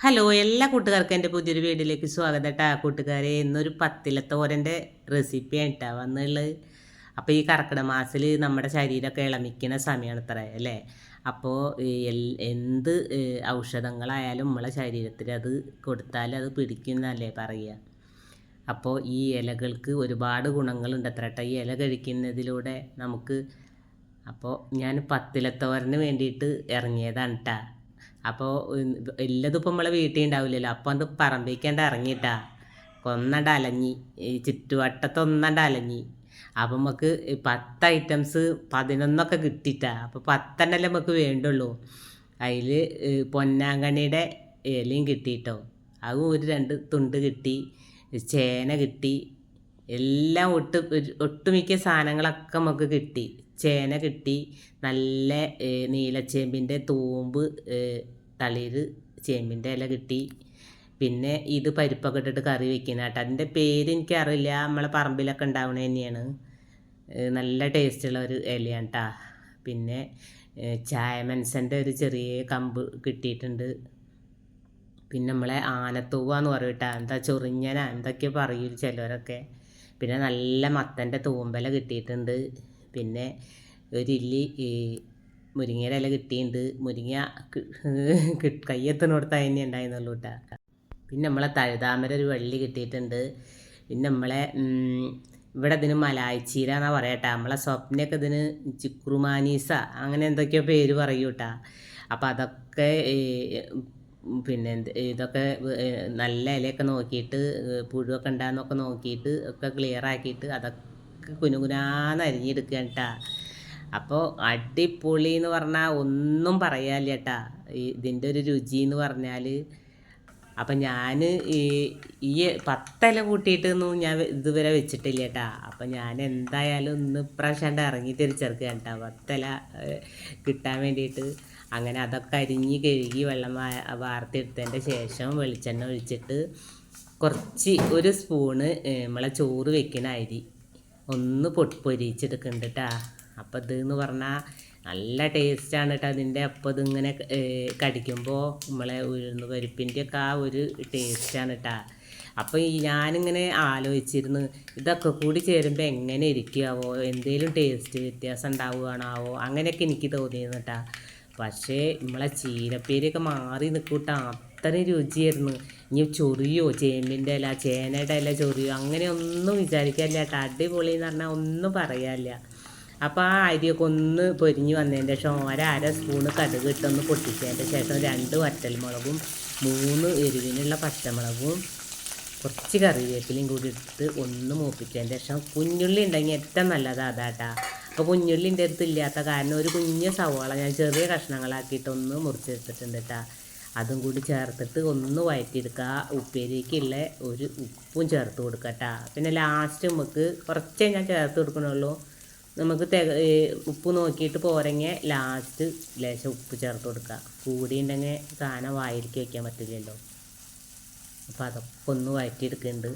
Hello എല്ലാ കൂട്ടുകാർക്കും എന്റെ പുതിയൊരു വീഡിയോയിലേക്ക് സ്വാഗതം കേട്ടോ കൂട്ടുകാരെ. ഇന്നൊരു പത്തിലത്തോരന്റെ റെസിപ്പിയാണ് കേട്ടോ വന്നുള്ളത്. അപ്പോൾ ഈ കർക്കിടക മാസത്തിൽ നമ്മുടെ ശരീരമൊക്കെ ഇളമിക്കുന്ന സമയമാണ് ഇത്ര അല്ലേ അപ്പോൾ എന്ത് ഔഷധങ്ങളായാലും നമ്മളെ ശരീരത്തിൽ അത് കൊടുത്താൽ അത് പിടിക്കുന്നല്ലേ പറയുക. അപ്പോൾ ഈ ഇലകൾക്ക് ഒരുപാട് ഗുണങ്ങളുണ്ട് അത്ര കേട്ടോ ഈ ഇല കഴിക്കുന്നതിലൂടെ നമുക്ക് അപ്പോൾ ഞാൻ പത്തിലത്തോരന് വേണ്ടിയിട്ട് ഇറങ്ങിയതാണ് കേട്ടാ അപ്പോൾ എല്ലതും നമ്മളെ വീട്ടിൽ ഉണ്ടാവില്ലല്ലോ. അപ്പോൾ അത് പറമ്പിക്കേണ്ട ഇറങ്ങിയിട്ടാ. കൊന്നണ്ട അലഞ്ഞി. ഈ ചുറ്റുവട്ടത്തൊന്നണ്ട അലഞ്ഞി. അപ്പം നമുക്ക് പത്ത് ഐറ്റംസ് പതിനൊന്നൊക്കെ കിട്ടിയിട്ടാ. അപ്പോൾ പത്തെണ്ണല്ലേ നമുക്ക് വേണ്ടുള്ളൂ. അതിൽ പൊന്നാങ്കണ്ണിയുടെ ഇലയും കിട്ടിയിട്ടോ. അതും ഒരു രണ്ട് തുണ്ട് കിട്ടി. ചേന കിട്ടി. എല്ലാം ഒട്ട് ഒട്ടുമിക്ക സാധനങ്ങളൊക്കെ നമുക്ക് കിട്ടി. ചേന കിട്ടി. നല്ല നീലച്ചേമ്പിന്റെ തൂമ്പ് തളിര് ചേമ്പിന്റെ ഇല കിട്ടി. പിന്നെ ഇത് പരിപ്പൊക്കെ ഇട്ടിട്ട് കറി വെക്കുന്ന കേട്ടോ. അതിന്റെ പേര് എനിക്കറിയില്ല. നമ്മളെ പറമ്പിലൊക്കെ ഉണ്ടാവണ തന്നെയാണ്. നല്ല ടേസ്റ്റുള്ള ഒരു ഇലയാണ് കേട്ടോ പിന്നെ ചായമൻസന്റെ ഒരു ചെറിയ കമ്പ് കിട്ടിയിട്ടുണ്ട്. പിന്നെ നമ്മളെ ആനത്തൂവ എന്ന് പറയും കേട്ടോ എന്താ ചൊറിഞ്ഞന? എന്തൊക്കെയോ പറയും ചിലവരൊക്കെ. പിന്നെ നല്ല മത്തന്റെ തൂമ്പല കിട്ടിയിട്ടുണ്ട്. പിന്നെ ഒരു ഈ മുരിങ്ങയുടെ ഇല കിട്ടിയിട്ടുണ്ട് മുരിങ്ങ കയ്യെത്തിനോടത്ത് തന്നെ ഉണ്ടായിരുന്നുള്ളൂ കേട്ടോ പിന്നെ നമ്മളെ തഴുതാമര ഒരു വെള്ളി കിട്ടിയിട്ടുണ്ട്. പിന്നെ നമ്മളെ ഇവിടെ ഇതിന് മലായിച്ചീര എന്നാ പറയട്ടെ നമ്മളെ സ്വപ്നയൊക്കെ ഇതിന് ചിക്രുമാനീസ അങ്ങനെ എന്തൊക്കെയോ പേര് പറയൂ കേട്ടാ അപ്പം അതൊക്കെ പിന്നെ ഇതൊക്കെ നല്ല ഇലയൊക്കെ നോക്കിയിട്ട് പുഴുവൊക്കെ ഉണ്ടാകുന്നൊക്കെ നോക്കിയിട്ട് ഒക്കെ ക്ലിയർ ആക്കിയിട്ട് അതൊക്കെ കുനുകുനാന്ന് അരിഞ്ഞെടുക്കുക കേട്ടാ അപ്പോൾ അടിപൊളി എന്ന് പറഞ്ഞാൽ ഒന്നും പറയാല്ല കേട്ടാ ഇതിന്റെ ഒരു രുചി എന്ന് പറഞ്ഞാൽ അപ്പം ഞാൻ ഈ ഈ പത്തല കൂട്ടിയിട്ടൊന്നും ഞാൻ ഇതുവരെ വെച്ചിട്ടില്ല കേട്ടാ അപ്പം ഞാൻ എന്തായാലും ഇന്ന് ഇപ്രാവശ്യം ഇറങ്ങി തിരിച്ചെടുക്കുക കേട്ടാ പത്തല കിട്ടാൻ വേണ്ടിയിട്ട്. അങ്ങനെ അതൊക്കെ അരിഞ്ഞ് കഴുകി വെള്ളം വാർത്തെടുത്തതിന്റെ ശേഷം വെളിച്ചെണ്ണ ഒഴിച്ചിട്ട് കുറച്ച് ഒരു സ്പൂണ് നമ്മളെ ചോറ് വെക്കണ അരി ഒന്ന് പൊട്ടി പൊരിച്ചെടുക്കുന്നുണ്ട് കേട്ടാ അപ്പം ഇതെന്ന് പറഞ്ഞാൽ നല്ല ടേസ്റ്റാണ് കേട്ടോ അതിന്റെ അപ്പം ഇതിങ്ങനെ കടിക്കുമ്പോൾ നമ്മളെ ഉഴുന്ന് പരിപ്പിന്റെ ഒക്കെ ആ ഒരു ടേസ്റ്റാണ് കേട്ടോ അപ്പോൾ ഈ ഞാനിങ്ങനെ ആലോചിച്ചിരുന്നു ഇതൊക്കെ കൂടി ചേരുമ്പോൾ എങ്ങനെ ഇരിക്കുകയാവോ എന്തേലും ടേസ്റ്റ് വ്യത്യാസം ഉണ്ടാവുകയാണാവോ അങ്ങനെയൊക്കെ എനിക്ക് തോന്നിയിരുന്നു കേട്ടോ പക്ഷേ നമ്മളെ ചീരപ്പേരിയൊക്കെ മാറി നിൽക്കൂട്ടാ അത്രയും രുചിയായിരുന്നു. ഇനി ചൊറിയോ ചേമ്പിന്റെ ഇല ചേനയുടെ ഇല ചൊറിയോ അങ്ങനെ ഒന്നും വിചാരിക്കാനില്ല കേട്ടോ അടിപൊളി എന്ന് പറഞ്ഞാൽ ഒന്നും പറയാനില്ല. അപ്പോൾ ആ അരിയൊക്കെ ഒന്ന് പൊരിഞ്ഞ് വന്നതിന്റെ ശേഷം ഒരു അര സ്പൂണ് കടുക് ഇട്ടൊന്ന് പൊട്ടിച്ചതിന്റെ ശേഷം രണ്ട് വറ്റൽമുളകും മൂന്ന് എരിവിനുള്ള പച്ചമുളകും കുറച്ച് കറിവേപ്പിലയും കൂടി ഇട്ടിട്ട് ഒന്ന് മൂപ്പിച്ചതിന്റെ ശേഷം കുഞ്ഞുള്ളി ഉണ്ടെങ്കിൽ ഏറ്റവും നല്ലത് അതാട്ടാ. അപ്പോൾ കുഞ്ഞുള്ളി എന്റെ അടുത്ത് ഇല്ലാത്ത കാരണം ഒരു കുഞ്ഞ് സവാള ഞാൻ ചെറിയ കഷ്ണങ്ങളാക്കിയിട്ട് ഒന്ന് മുറിച്ചെടുത്തിട്ടുണ്ട് കേട്ടാ അതും കൂടി ചേർത്തിട്ട് ഒന്ന് വഴറ്റിയെടുക്കുക ഉപ്പേരിക്കുള്ള ഒരു ഉപ്പും ചേർത്ത് കൊടുക്കട്ടാ. പിന്നെ ലാസ്റ്റ് നമുക്ക് കുറച്ചേ ഞാൻ ചേർത്ത് കൊടുക്കണുള്ളൂ. നമുക്ക് തെക ഉപ്പ് നോക്കിയിട്ട് പോരെങ്കിൽ ലാസ്റ്റ് ലേശം ഉപ്പ് ചേർത്ത് കൊടുക്കുക. കൂടിയുണ്ടെങ്കിൽ സാധനം വായിലേക്ക് വയ്ക്കാൻ പറ്റില്ലല്ലോ. അപ്പോൾ അതൊക്കെ ഒന്ന് വഴറ്റിയെടുക്കുന്നുണ്ട്.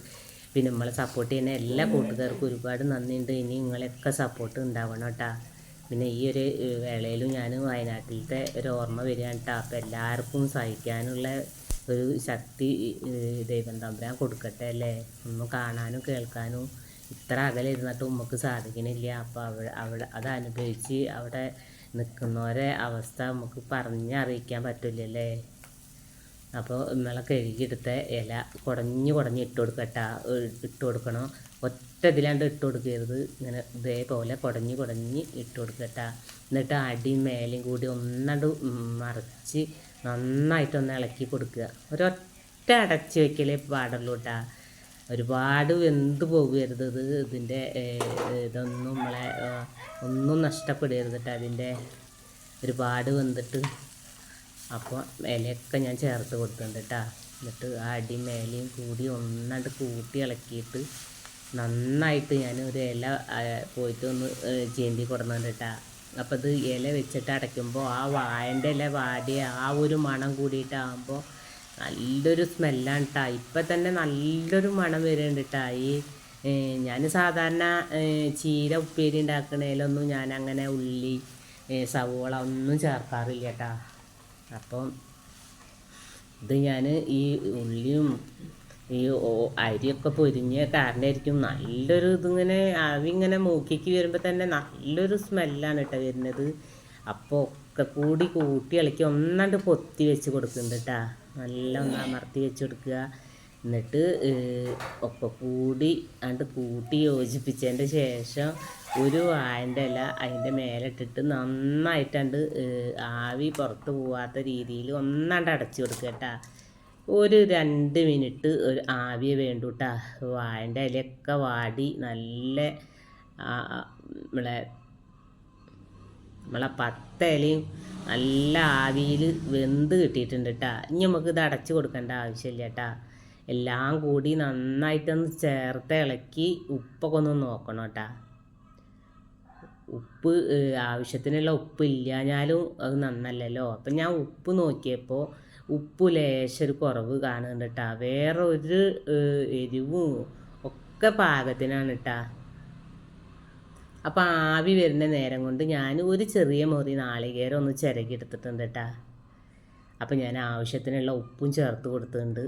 പിന്നെ നമ്മളെ സപ്പോർട്ട് ചെയ്യുന്ന എല്ലാ കൂട്ടുകാർക്കും ഒരുപാട് നന്ദിയുണ്ട്. ഇനി നിങ്ങളെയൊക്കെ സപ്പോർട്ട് ഉണ്ടാവണം കേട്ടാ. പിന്നെ ഈ ഒരു വേളയിലും ഞാൻ വയനാട്ടിലത്തെ ഒരു ഓർമ്മ വരികയാണ് കേട്ടോ. അപ്പോൾ എല്ലാവർക്കും സഹിക്കാനുള്ള ഒരു ശക്തി ദൈവം തമ്പുരാൻ കൊടുക്കട്ടെ അല്ലേ? ഒന്ന് കാണാനും കേൾക്കാനും ഇത്ര അകലെ ഇരുന്നിട്ട് ഉമ്മക്ക് സാധിക്കണില്ല. അപ്പോൾ അവിടെ അവിടെ അത് അനുഭവിച്ച് അവിടെ നിൽക്കുന്നവരെ അവസ്ഥ നമുക്ക് പറഞ്ഞറിയിക്കാൻ പറ്റില്ലല്ലേ? അപ്പോൾ ഇന്നലെ കഴുകിയെടുത്ത ഇല കുടഞ്ഞ് കുടഞ്ഞ് ഇട്ട് കൊടുക്കട്ടാ ഇട്ട് കൊടുക്കണം. ഒറ്റ ഇതിലാണ്ട് ഇട്ട് കൊടുക്കരുത്. ഇങ്ങനെ ഇതേപോലെ കുടഞ്ഞ് കുടഞ്ഞ് ഇട്ട് കൊടുക്കട്ടാ. എന്നിട്ട് അടിയും മേലെയും കൂടി ഒന്നണ്ട് മറിച്ച് നന്നായിട്ടൊന്ന് ഇളക്കി കൊടുക്കുക. ഒരൊറ്റ അടച്ച് വെക്കലേ പാടുള്ളൂ കേട്ടാ ഒരുപാട് വെന്ത് പോകരുത് ഇത് ഇതിന്റെ ഇതൊന്നും നമ്മളെ ഒന്നും നഷ്ടപ്പെടരുത് കേട്ടോ. അതിന്റെ ഒരുപാട് വെന്തിട്ട് അപ്പോൾ ഇലയൊക്കെ ഞാൻ ചേർത്ത് കൊടുത്തിട്ടുണ്ട് കേട്ടോ. എന്നിട്ട് ആ അടി മേലെയും കൂടി ഒന്നാണ്ട് കൂട്ടി ഇളക്കിയിട്ട് നന്നായിട്ട് ഞാൻ ഒരു ഇല പോയിട്ട് ഒന്ന് ചേന്തി കൊടുക്കുന്നുണ്ട് കേട്ടോ. അപ്പോൾ ഇത് ഇല വെച്ചിട്ട് അടയ്ക്കുമ്പോൾ ആ വായന്റെ ഇല വാടി ആ ഒരു മണം കൂടിയിട്ടാകുമ്പോൾ നല്ലൊരു സ്മെല്ലാണ് കേട്ടോ ഇപ്പം തന്നെ നല്ലൊരു മണം വരുന്നുണ്ട് കേട്ടോ ഈ ഞാൻ സാധാരണ ചീര ഉപ്പേരി ഉണ്ടാക്കണേലൊന്നും ഞാൻ അങ്ങനെ ഉള്ളി സവോള ഒന്നും ചേർക്കാറില്ല കേട്ടോ അപ്പം ഇത് ഞാൻ ഈ ഉള്ളിയും ഈ അരിയൊക്കെ പൊരിഞ്ഞ കാരണമായിരിക്കും നല്ലൊരു ഇതിങ്ങനെ ആവി ഇങ്ങനെ മൂക്കിക്ക് വരുമ്പോൾ തന്നെ നല്ലൊരു സ്മെല്ലാണ് കേട്ടോ വരുന്നത്. അപ്പോൾ ഒക്കെ കൂടി കൂട്ടി ഇളക്കി ഒന്നാണ്ട് പൊത്തി വെച്ച് കൊടുക്കുന്നുണ്ട് കേട്ടാ നല്ല ഒന്ന് അമർത്തി വെച്ചെടുക്കുക. എന്നിട്ട് ഒക്കെ കൂടി അണ്ട് കൂട്ടി യോജിപ്പിച്ചതിന്റെ ശേഷം ഒരു വാഴന്റെ ഇല അതിന്റെ മേലിട്ടിട്ട് നന്നായിട്ടണ്ട് ആവി പുറത്ത് പോവാത്ത രീതിയിൽ ഒന്നാണ്ട് അടച്ചു കൊടുക്കുക കേട്ടാ. ഒരു രണ്ട് മിനിറ്റ് ഒരു ആവിയെ വേണ്ടു കേട്ടാ വാഴന്റെ ഇലയൊക്കെ വാടി നല്ല നമ്മളെ നമ്മളെ പത്തലയും നല്ല ആവിയിൽ വെന്ത് കിട്ടിയിട്ടുണ്ട് കേട്ടോ ഇനി നമുക്ക് ഇത് അടച്ചു കൊടുക്കേണ്ട ആവശ്യമില്ല കേട്ടോ എല്ലാം കൂടി നന്നായിട്ടൊന്ന് ചേർത്ത് ഇളക്കി ഉപ്പൊക്കെ ഒന്ന് നോക്കണം കേട്ടോ ഉപ്പ് ആവശ്യത്തിനുള്ള ഉപ്പ് ഇല്ലാഞ്ഞാലും അത് നന്നല്ലല്ലോ. അപ്പം ഞാൻ ഉപ്പ് നോക്കിയപ്പോൾ ഉപ്പ് ലേശൊരു കുറവ് കാണുന്നുണ്ട് കേട്ടോ വേറെ ഒരു എരിവും ഒക്കെ പാകത്തിനാണ് കേട്ടാ അപ്പം ആവി വരുന്ന നേരം കൊണ്ട് ഞാൻ ഒരു ചെറിയ മുറി നാളികേരം ഒന്ന് ചിരകിയെടുത്തിട്ടുണ്ട് കേട്ടാ അപ്പം ഞാൻ ആവശ്യത്തിനുള്ള ഉപ്പും ചേർത്ത് കൊടുത്തിട്ടുണ്ട്.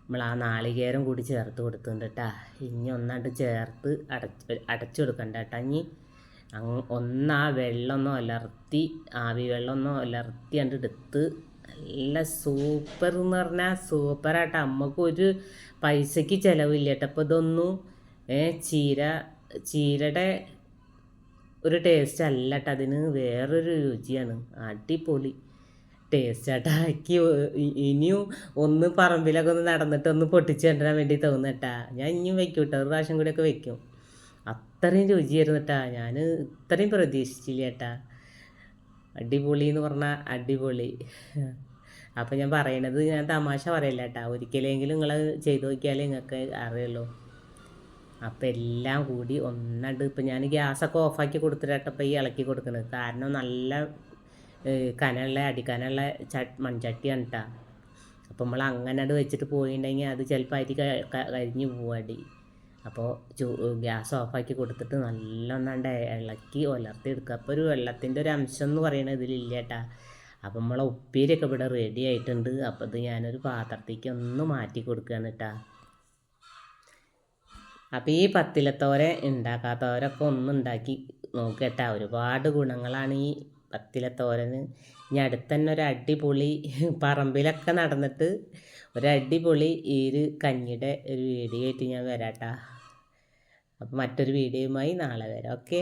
നമ്മൾ ആ നാളികേരം കൂടി ചേർത്ത് കൊടുത്തിട്ടുണ്ട് കേട്ടാ ഇനി ഒന്നാണ്ട് ചേർത്ത് അടച്ച് അടച്ചു കൊടുക്കണ്ട കേട്ടാ ഇനി ഒന്നാ വെള്ളമൊന്നോ അലർത്തി ആവി വെള്ളമൊന്നും അലർത്തി കണ്ട് എടുത്ത് നല്ല സൂപ്പർ എന്ന് പറഞ്ഞാൽ സൂപ്പറായിട്ട് അമ്മക്കൊരു പൈസയ്ക്ക് ചിലവില്ല കേട്ടോ അപ്പോൾ ഇതൊന്നും ചീര ചീരയുടെ ഒരു ടേസ്റ്റ് അല്ല കേട്ടോ അതിന് വേറൊരു രുചിയാണ്. അടിപൊളി. ടേസ്റ്റ് ആട്ടാ. ഇനിയും ഒന്ന് പറമ്പിലൊക്കെ ഒന്ന് നടന്നിട്ട് ഒന്ന് പൊട്ടിച്ച് കൊണ്ടുവരാൻ വേണ്ടി തോന്നട്ടാ ഞാൻ ഇനിയും വെക്കും കേട്ടോ ഒരു പ്രാവശ്യം കൂടിയൊക്കെ വെക്കും അത്രയും രുചിയായിരുന്നു കേട്ടാ ഞാൻ ഇത്രയും പ്രതീക്ഷിച്ചില്ല കേട്ടാ അടിപൊളി എന്ന് പറഞ്ഞാൽ അടിപൊളി. അപ്പം ഞാൻ പറയണത് ഞാൻ തമാശ പറയില്ല കേട്ടാ ഒരിക്കലെങ്കിലും നിങ്ങൾ ചെയ്തു നോക്കിയാലേ നിങ്ങൾക്ക് അറിയുള്ളൂ. അപ്പം എല്ലാം കൂടി ഒന്നണ്ട് ഇപ്പം ഞാൻ ഗ്യാസൊക്കെ ഓഫാക്കി കൊടുത്തിട്ടപ്പം ഈ ഇളക്കി കൊടുക്കുന്നത് കാരണം നല്ല കനുള്ള അടിക്കാനുള്ള ച മൺചട്ടിയാണ് കേട്ടോ അപ്പം നമ്മൾ അങ്ങനെ അത് വെച്ചിട്ട് പോയിട്ടുണ്ടെങ്കിൽ അത് ചിലപ്പോൾ അരി കരിഞ്ഞ് പോവാടി അപ്പോൾ ചൂ ഗ്യാസ് ഓഫാക്കി കൊടുത്തിട്ട് നല്ലോന്നാണ്ട് ഇളക്കി ഒലർത്തി എടുക്കുക അപ്പോൾ ഒരു വെള്ളത്തിന്റെ ഒരു അംശം എന്ന് പറയുന്നത് ഇതിലില്ല കേട്ടാ അപ്പം നമ്മളെ ഉപ്പേരിയൊക്കെ ഇവിടെ റെഡി ആയിട്ടുണ്ട്. അപ്പോൾ ഇത് ഞാനൊരു പാത്രത്തേക്ക് ഒന്ന് മാറ്റി കൊടുക്കുകയാണ് കേട്ടാ അപ്പോൾ ഈ പത്തിലത്തോരൻ ഉണ്ടാക്കാത്തവരൊക്കെ ഒന്ന് ഉണ്ടാക്കി നോക്കട്ടാ. ഒരുപാട് ഗുണങ്ങളാണ് ഈ പത്തിലത്തോരന്. ഇനി അടുത്തന്നെ ഒരു അടിപൊളി പറമ്പിലൊക്കെ നടന്നിട്ട് ഒരു അടിപൊളി ഈ ഒരു കഞ്ഞിയുടെ ഒരു വീഡിയോ ആയിട്ട് ഞാൻ വരാട്ടാ. അപ്പോൾ മറ്റൊരു വീഡിയോയുമായി നാളെ വരാം. ഓക്കെ?